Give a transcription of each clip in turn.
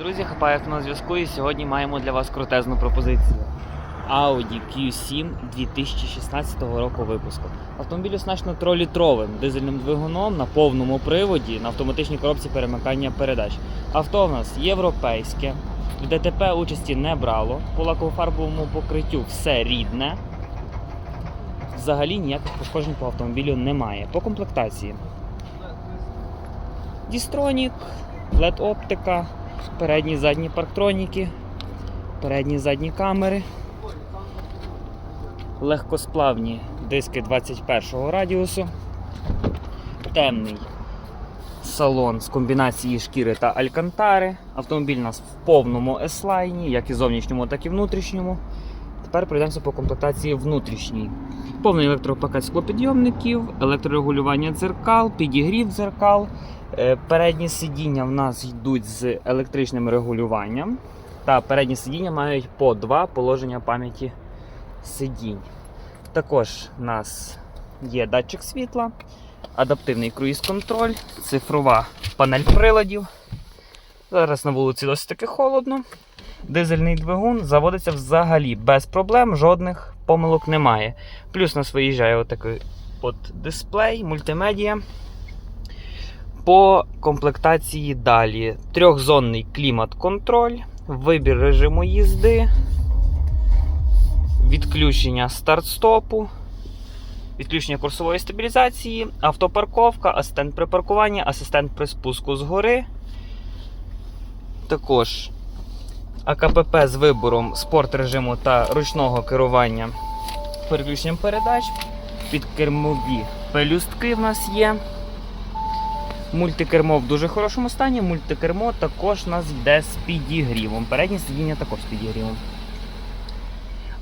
Друзі, хапаєв на зв'язку і сьогодні маємо для вас крутезну пропозицію. Audi Q7 2016 року випуску. Автомобіль оснащено 3-літровим дизельним двигуном на повному приводі на автоматичній коробці перемикання передач. Авто в нас європейське, в ДТП участі не брало, по лаково-фарбовому покриттю все рідне. Взагалі ніяких пошкоджень по автомобілю немає. По комплектації. Дістронік, LED оптика, передні задні парктроніки, передні задні камери, легкосплавні диски 21-го радіусу, темний салон з комбінації шкіри та алькантари. Автомобіль у нас в повному S-лайні, як і зовнішньому, так і внутрішньому. Тепер пройдемося по комплектації внутрішній. Повний електропакет склопідйомників, електрорегулювання дзеркал, підігрів дзеркал. Е, Передні сидіння в нас йдуть з електричним регулюванням. Та передні сидіння мають по два положення пам'яті сидінь. Також у нас є датчик світла, адаптивний круїз-контроль, цифрова панель приладів. Зараз на вулиці досить таки холодно. Дизельний двигун заводиться взагалі без проблем, жодних помилок немає. Плюс нас виїжджає отакий от дисплей, мультимедіа. По комплектації далі трьохзонний клімат-контроль, вибір режиму їзди, відключення старт-стопу, відключення курсової стабілізації, автопарковка, асистент при паркуванні, асистент при спуску з гори. Також АКПП з вибором спорт режиму та ручного керування переключенням передач. Підкермові пелюстки в нас є. Мультикермо в дуже хорошому стані. Мультикермо також нас йде з підігрівом. Переднє сидіння також з підігрівом.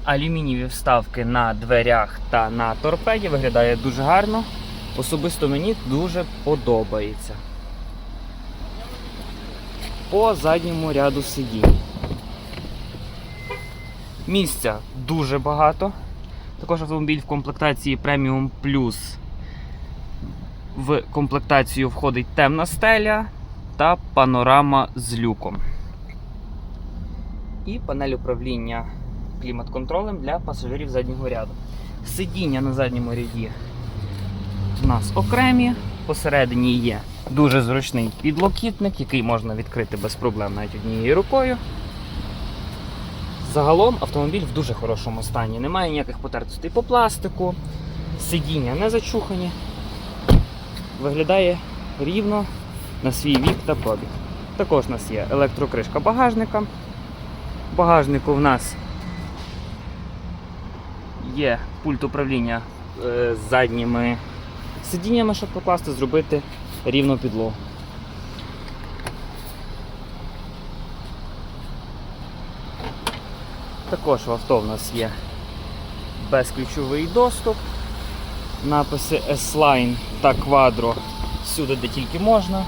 Алюмінієві вставки на дверях та на торпеді виглядає дуже гарно. Особисто мені дуже подобається. По задньому ряду сидінь. Місця дуже багато. Також автомобіль в комплектації Premium Plus в комплектацію входить темна стеля та панорама з люком. І панель управління клімат-контролем для пасажирів заднього ряду. Сидіння на задньому ряді у нас окремі. Посередині є дуже зручний підлокітник, який можна відкрити без проблем навіть однією рукою. Загалом автомобіль в дуже хорошому стані. Немає ніяких потертостей по пластику, сидіння не зачухані виглядає рівно на свій вік та пробіг. Також у нас є електрокришка багажника. В багажнику в нас є пульт управління е, з задніми сидіннями, щоб покласти, зробити рівну підлогу. Також в авто в нас є безключовий доступ написи S-Line та Quadro всюди, де тільки можна.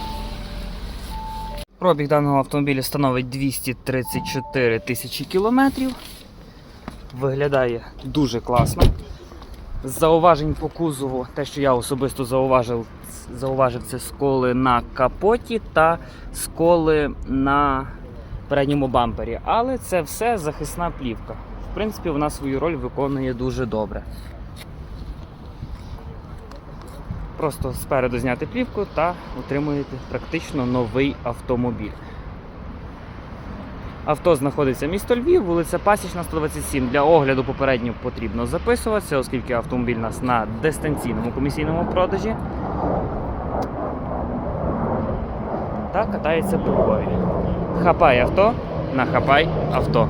Пробіг даного автомобіля становить 234 тисячі кілометрів. Виглядає дуже класно. З зауважень по кузову, те, що я особисто зауважив, зауважив, це сколи на капоті та сколи на передньому бампері. Але це все захисна плівка. В принципі, вона свою роль виконує дуже добре. Просто спереду зняти плівку та отримуєте практично новий автомобіль. Авто знаходиться місто Львів, вулиця Пасічна, 127. Для огляду попередньо потрібно записуватися, оскільки автомобіль у нас на дистанційному комісійному продажі. Та катається по Львові. Хапай авто на хапай авто.